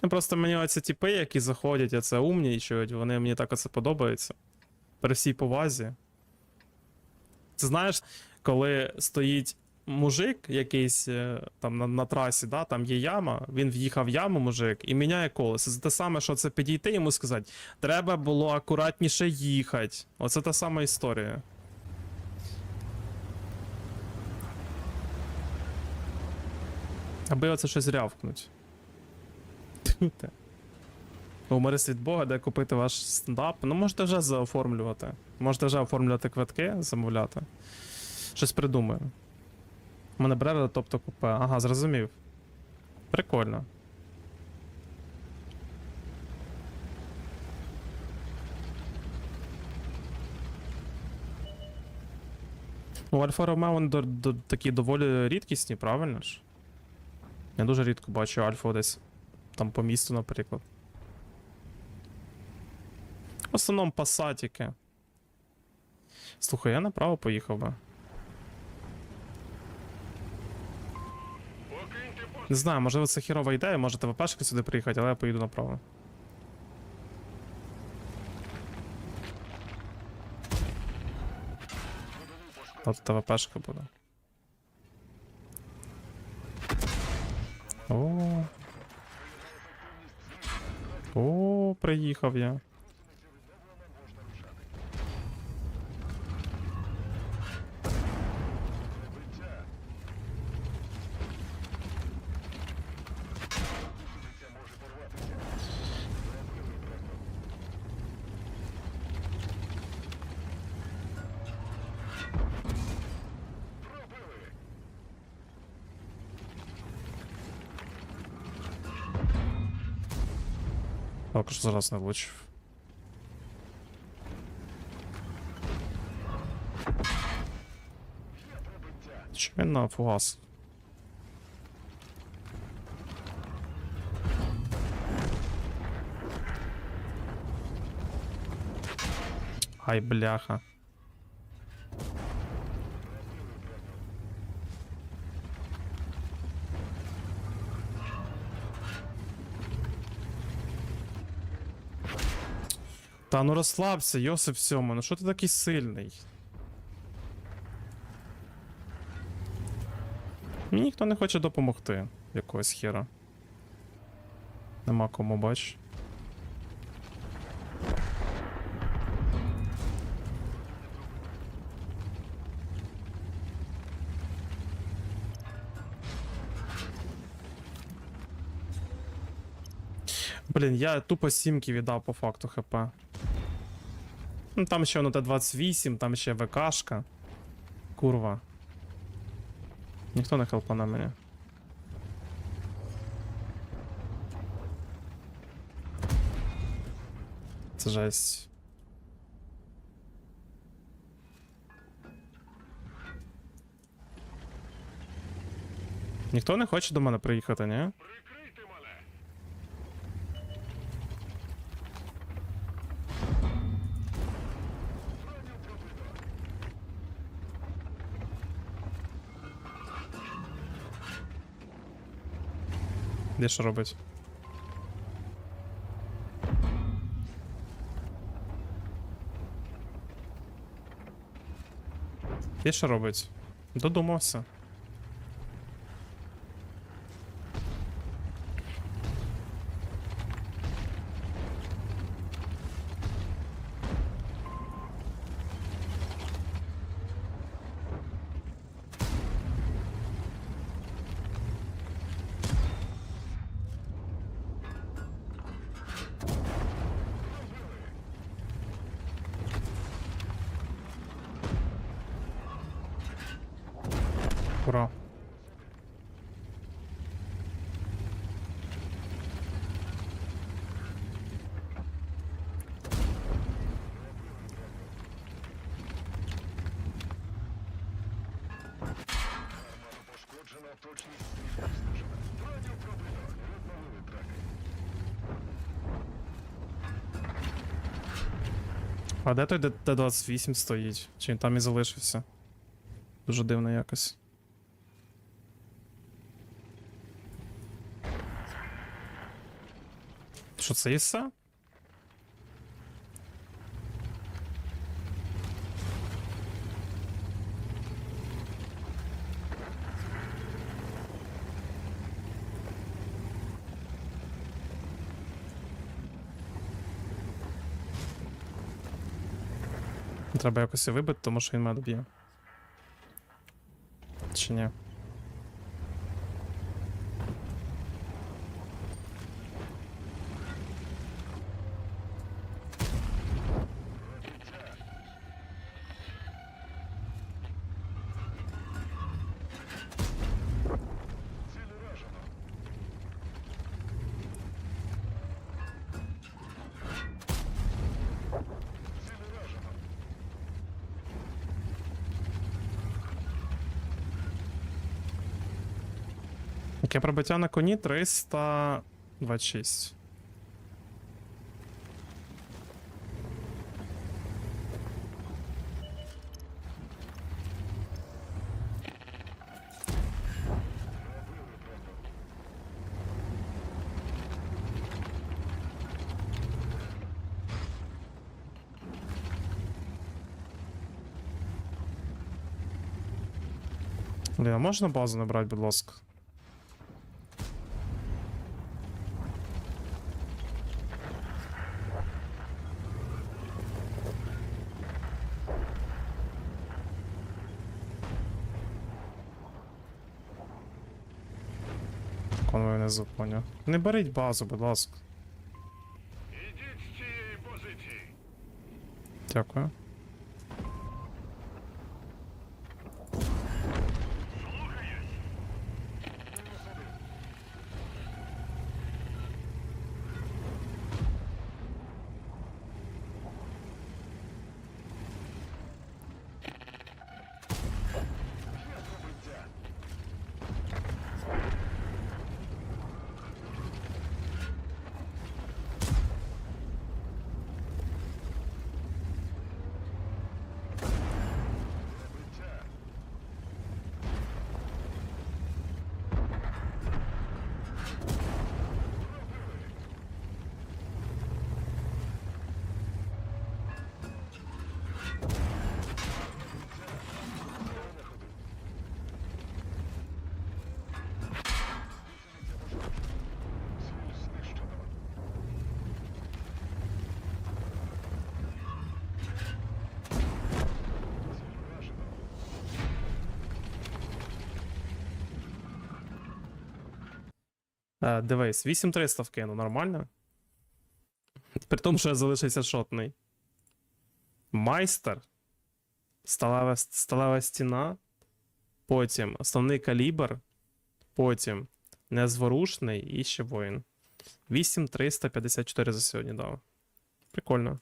Просто мені оці тіпи, які заходять, а це умнічують, вони мені так оце подобається. При всій повазі. Це знаєш, коли стоїть мужик якийсь е, там на, на трасі, да, там є яма, він в'їхав в яму, мужик, і міняє колесо. Це те саме, що це підійти йому сказати, треба було акуратніше їхати. Оце та сама історія. Аби оце щось рявкнуть. Ти. Гуморист від Бога, де купити ваш стендап. Ну, можете вже заоформлювати. Можете вже оформлювати квитки, замовляти. Щось придумаю. У мене бреве, тобто купе. Ага, зрозумів. Прикольно. Ну, Альфа Ромео вони до, до, такі доволі рідкісні, правильно ж? Я дуже рідко бачу альфу десь там по місту, наприклад. В основному пасатіки. Слухай, я направо поїхав би. Не знаю, можливо, це хірова ідея, може ТВПшки сюди приїхати, але я поїду направо. От ТВПшка буде. О. О, приїхав я. Також зараз не влучив. Чи він на фугас? Ай, бляха. Та ну розслабся, Йосип Сьома, ну що ти такий сильний? Мені ніхто не хоче допомогти якогось хера. Нема кому бач. Блін, я тупо сімки віддав по факту ХП. Ну там ще воно Т-28, там ще ВКшка. Курва. Ніхто не хелпа на мене. Це жесть. Ніхто не хоче до мене приїхати, ні? Де що робить? Де що робить? Додумався. Трекер. А де той Т-28 стоїть? Чи він там і залишився? Дуже дивно якось. Що це і все? Треба якось його вибити, тому що він мене доб'є. Чи ні? Яке пробиття на коні 326. Блін, а можна базу набрати, будь ласка? Конвой внизу, поняв. Не беріть базу, будь ласка. Ідіть з цієї позиції. Дякую. Е, дивись, 8300 вкину, нормально? При тому, що я залишився шотний. Майстер. Сталева, сталева стіна. Потім основний калібр. Потім незворушний і ще воїн. 8354 за сьогодні дав. Прикольно.